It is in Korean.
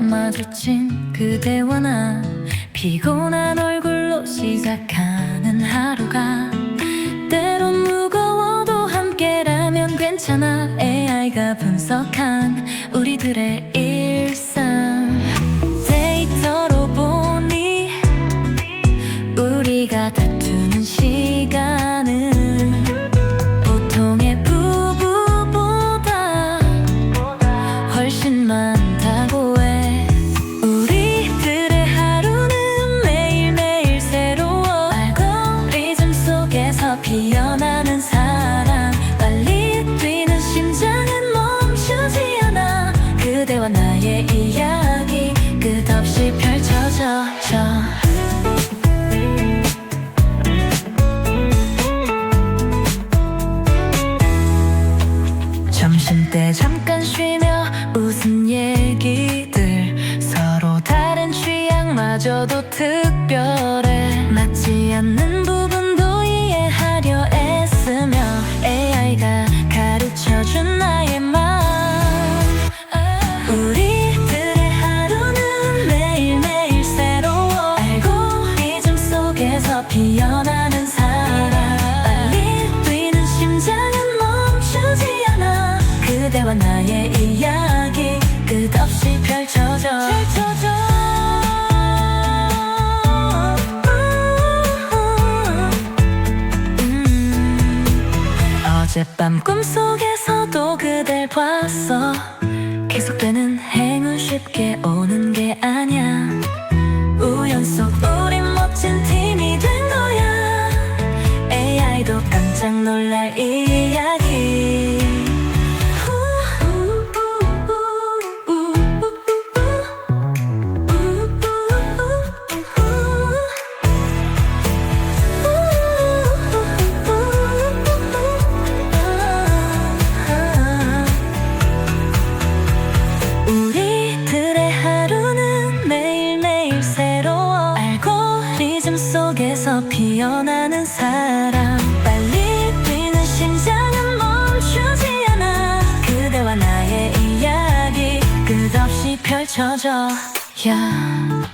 마주친 그대와 나 피곤한 얼굴로 시작하는 하루가 때론 무거워도 함께라면 괜찮아. AI가 분석한 우리들의 일 점심때 잠깐 쉬며 웃은 얘기들. 서로 다른 취향마저도 특별해. 맞지 않는 부분도 이해하려 애쓰며 AI가 가르쳐준 나의 마음. 우리들의 하루는 매일매일 새로워. 알고리즘 속에서 피어나는 그대와 나의 이야기 끝없이 펼쳐져. 펼쳐져. 음. 어젯밤 꿈속에서도 그댈 봤어. 계속되는 행운 쉽게 오는 게 아냐 우연 속 우린 멋진 팀이 된 거야. AI도 깜짝 놀랄 이야기 피어나는 사랑 빨리 뛰는 심장은 멈추지 않아. 그대와 나의 이야기 끝없이 펼쳐져. 야